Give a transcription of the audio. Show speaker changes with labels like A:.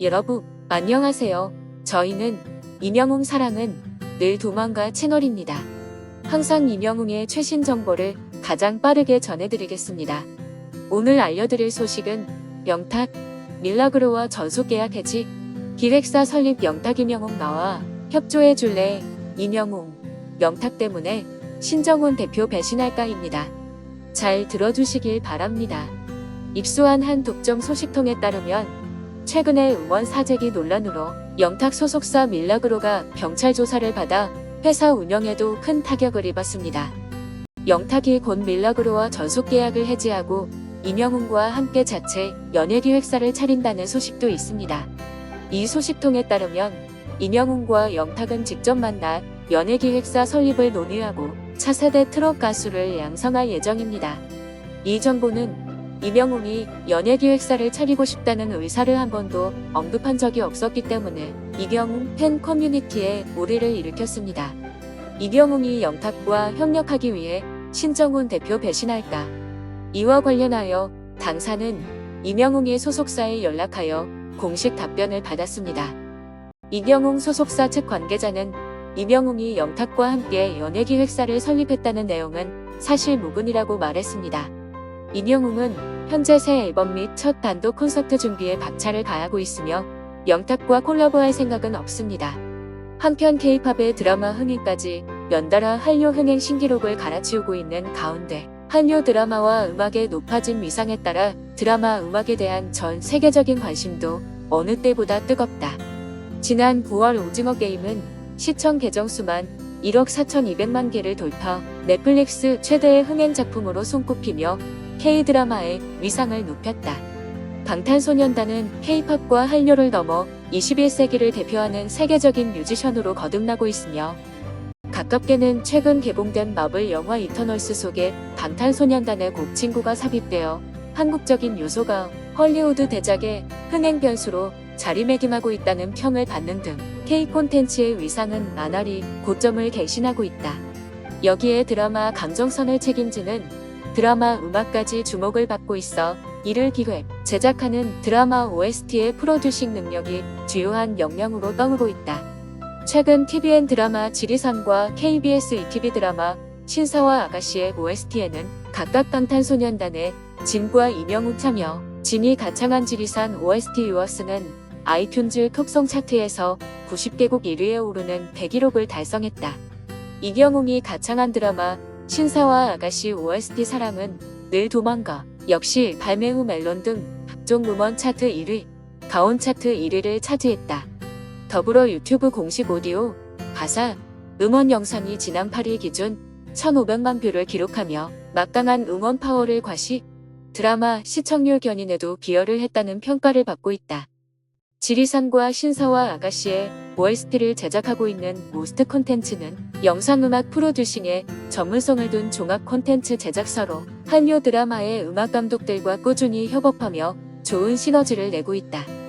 A: 여러분, 안녕하세요. 저희는 이명웅 사랑은 늘 도망가 채널입니다. 항상 이명웅의 최신 정보를 가장 빠르게 전해드리겠습니다. 오늘 알려드릴 소식은 영탁, 밀라그로와 전속 계약 해지, 기획사 설립 영탁 이명웅 나와 협조해 줄래 이명웅, 영탁 때문에 신정훈 대표 배신할까입니다. 잘 들어주시길 바랍니다. 입수한 한 독점 소식통에 따르면 최근에 의원 사재기 논란으로 영탁 소속사 밀라그로가 경찰 조사를 받아 회사 운영에도 큰 타격을 입었습니다. 영탁이 곧 밀라그로와 전속 계약을 해지하고 이명훈과 함께 자체 연예 기획사를 차린다는 소식도 있습니다. 이 소식통에 따르면 이명훈과 영탁은 직접 만나 연예 기획사 설립을 논의하고 차세대 트롯 가수를 양성할 예정입니다. 이 정보는 이명웅이 연예기획사를 차리고 싶다는 의사를 한 번도 언급한 적이 없었기 때문에 이경웅 팬 커뮤니티에 오해를 일으켰습니다. 이경웅이 영탁과 협력하기 위해 신정훈 대표 배신할까? 이와 관련하여 당사는 이명웅의 소속사에 연락하여 공식 답변을 받았습니다. 이경웅 소속사 측 관계자는 이명웅이 영탁과 함께 연예기획사를 설립했다는 내용은 사실 무근이라고 말했습니다. 이명웅은 현재 새 앨범 및 첫 단독 콘서트 준비에 박차를 가하고 있으며 영탁과 콜라보할 생각은 없습니다. 한편 케이팝의 드라마 흥행까지 연달아 한류 흥행 신기록을 갈아치우고 있는 가운데 한류 드라마와 음악의 높아진 위상에 따라 드라마 음악에 대한 전 세계적인 관심도 어느 때보다 뜨겁다. 지난 9월 오징어 게임은 시청 계정 수만 1억 4,200만 개를 돌파 넷플릭스 최대의 흥행 작품으로 손꼽히며 K-드라마의 위상을 높였다. 방탄소년단은 K-팝과 한류를 넘어 21세기를 대표하는 세계적인 뮤지션으로 거듭나고 있으며 가깝게는 최근 개봉된 마블 영화 이터널스 속에 방탄소년단의 곡 친구가 삽입되어 한국적인 요소가 헐리우드 대작의 흥행 변수로 자리매김하고 있다는 평을 받는 등 K 콘텐츠의 위상은 나날이 고점을 개신하고 있다. 여기에 드라마 감정선을 책임지는 드라마 음악까지 주목을 받고 있어 이를 기획, 제작하는 드라마 OST의 프로듀싱 능력이 주요한 역량으로 떠오르고 있다. 최근 TVN 드라마 지리산과 KBS ETV 드라마 신사와 아가씨의 OST에는 각각 방탄소년단의 진과 이명웅 참여, 진이 가창한 지리산 OST 유어스는 아이튠즈 톡송 차트에서 90개국 1위에 오르는 대기록을 달성했다. 이경웅이 가창한 드라마 신사와 아가씨 OST 사랑은 늘 도망가 역시 발매 후 멜론 등 각종 음원 차트 1위, 가온 차트 1위를 차지했다. 더불어 유튜브 공식 오디오, 가사, 음원 영상이 지난 8일 기준 1,500만 뷰를 기록하며 막강한 응원 파워를 과시, 드라마 시청률 견인에도 기여를 했다는 평가를 받고 있다. 지리산과 신사와 아가씨의 OST를 제작하고 있는 모스트 콘텐츠는 영상음악 프로듀싱에 전문성을 둔 종합 콘텐츠 제작사로 한류 드라마의 음악 감독들과 꾸준히 협업하며 좋은 시너지를 내고 있다.